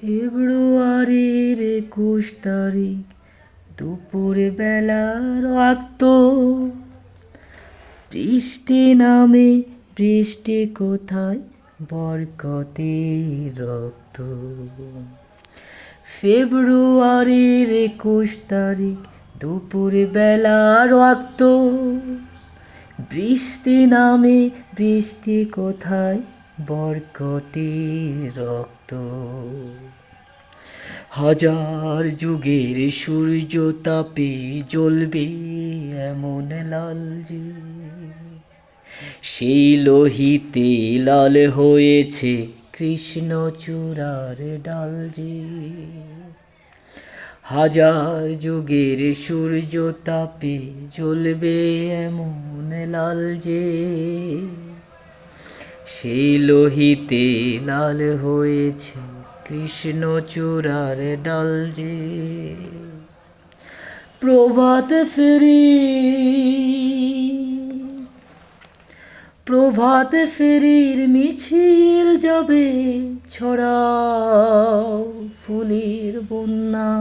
ফেব্রুয়ারির একুশ তারিখ, দুপুরে বেলার রক্ত বৃষ্টি নামে বৃষ্টি কোথায়? বরকতের রক্ত। ফেব্রুয়ারির একুশ তারিখ, দুপুরে বেলার রক্ত বৃষ্টি নামে বৃষ্টি কোথায়? বরকতের রক্ত। হাজার যুগের সূর্য তাপে জ্বলবে এমন লাল যে, সেই লোহিতে লাল হয়েছে কৃষ্ণ চূড়ার ডাল যে। হাজার যুগের সূর্য তাপে জ্বলবে এমন লাল যে সেই লোহিতে লাল হয়েছে কৃষ্ণ চূড়ার ডাল যে। প্রভাত ফেরি, প্রভাত ফেরির মিছিল যাবে ছড়াও ফুলের বন্যা।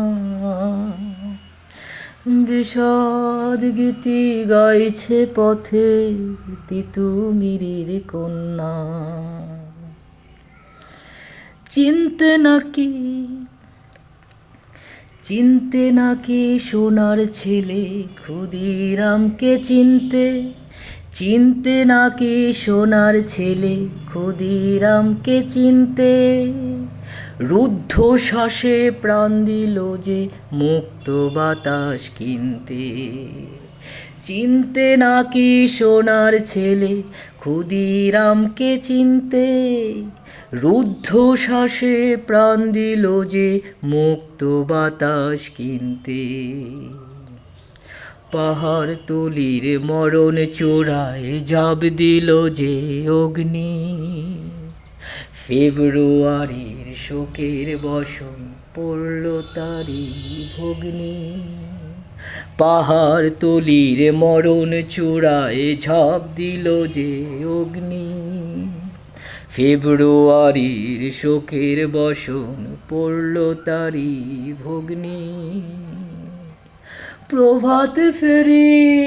বিষাদ গীতি গাইছে পথে তিতুমিরের কন্যা। চিনতে নাকি চিনতে নাকি সোনার ছেলে ক্ষুদিরামকে চিনতে? চিনতে নাকি সোনার ছেলে ক্ষুদিরামকে চিনতে? রুদ্ধ শ্বাসে প্রাণ দিল যে মুক্ত বাতাস কিনতে। চিনতে নাকি সোনার ছেলে ক্ষুদিরামকে চিনতে। রুদ্ধ শ্বাসে প্রাণ দিল যে মুক্ত বাতাস কিনতে। পাহাড় তুলির মরণ চূড়ায় জাব দিল যে অগ্নি। ফেব্রুয়ারির শোকের বসন পড়ল তারি ভগ্নি। পাহাড় তুলির মরণ চূড়ায় ঝাঁপ দিল যে অগ্নি। ফেব্রুয়ারির শোকের বসন পড়ল তারি ভগ্নি। প্রভাত ফেরি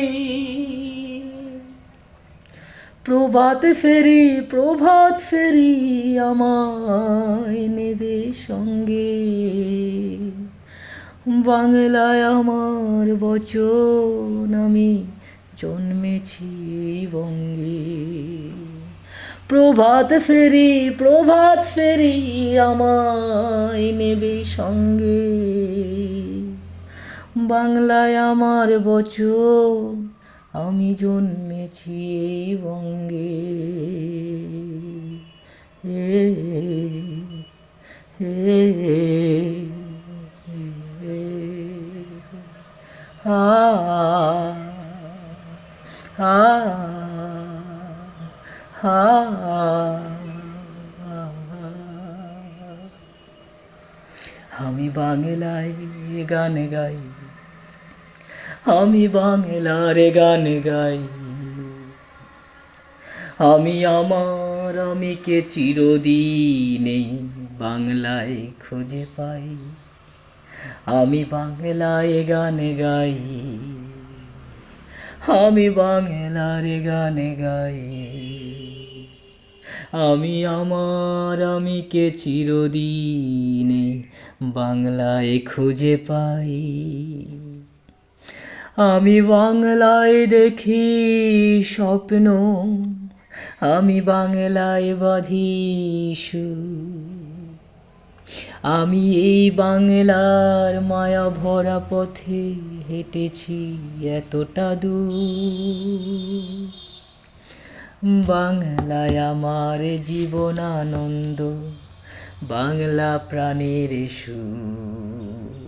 প্রভাত ফেরি প্রভাত ফেরি আমায় নেবে সঙ্গে। বাংলায় আমার বচন আমি জন্মেছি বঙ্গে। প্রভাত ফেরি প্রভাত ফেরি আমায় নেবে সঙ্গে। বাংলায় আমার বচন আমি জন্মেছি এই বঙ্গে। হে হে আ আ আমি বাংলায় গান গাই। আমি বাংলার গান গাই। আমি আমার আমিকে চিরদিনে বাংলায় খুঁজে পাই। আমি বাংলায় গান গাই। আমি বাংলার গান গাই। আমি আমার আমিকে চিরদিনে বাংলায় খুঁজে পাই। আমি বাংলায় দেখি স্বপ্ন, আমি বাংলায় বাঁধি। আমি এই বাংলার মায়া ভরা পথে হেঁটেছি এতটা দূর বাংলায় আমার জীবন আনন্দ বাংলা প্রাণের সুখ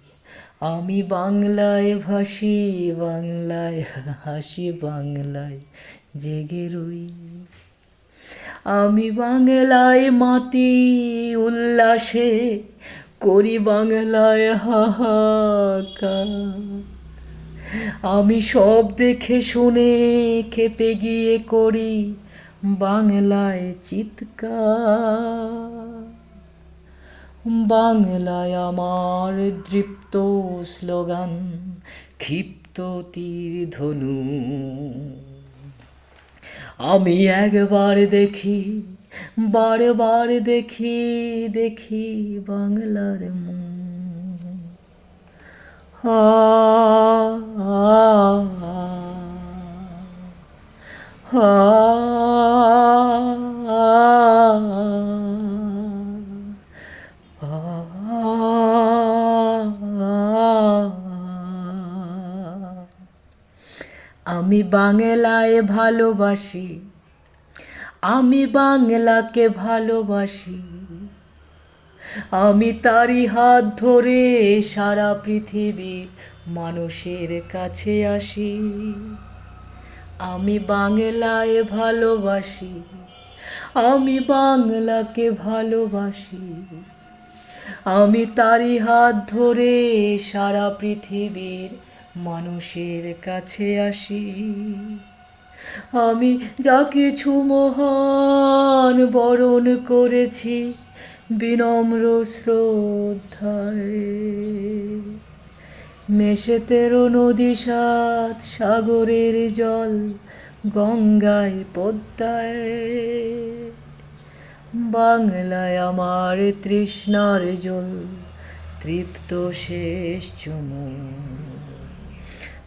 আমি বাংলায় ভাসি, বাংলায় হাসি, বাংলায় জেগে রই। আমি বাংলায় মাতি উল্লাসে করি বাংলায় হাহাকার। আমি সব দেখে শুনে খেপে গিয়ে করি বাংলায় চিৎকার। বাংলায় আমার দৃপ্ত স্লোগান, ক্ষিপ্ত তীর ধনু। আমি একবার দেখি, বারবার দেখি দেখি বাংলার আ আ। বাংলায় ভালোবাসি। আমি বাংলাকে ভালোবাসি। আমি তারই হাত ধরে সারা পৃথিবীর মানুষের কাছে আসি। আমি বাংলায় ভালোবাসি। আমি বাংলাকে ভালোবাসি। আমি তারই হাত ধরে সারা পৃথিবীর মানুষের কাছে আসি। আমি যা কিছু মহান বরণ করেছি বিনম্র শ্রদ্ধায়। মেশে তেরো নদী সাত সাগরের জল গঙ্গায় পদ্মায়। বাংলায় আমার তৃষ্ণার জল, তৃপ্ত শেষ চুমুক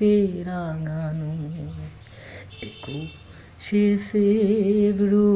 রক্তে রাঙানো। একুশে ফেব্রুয়ারি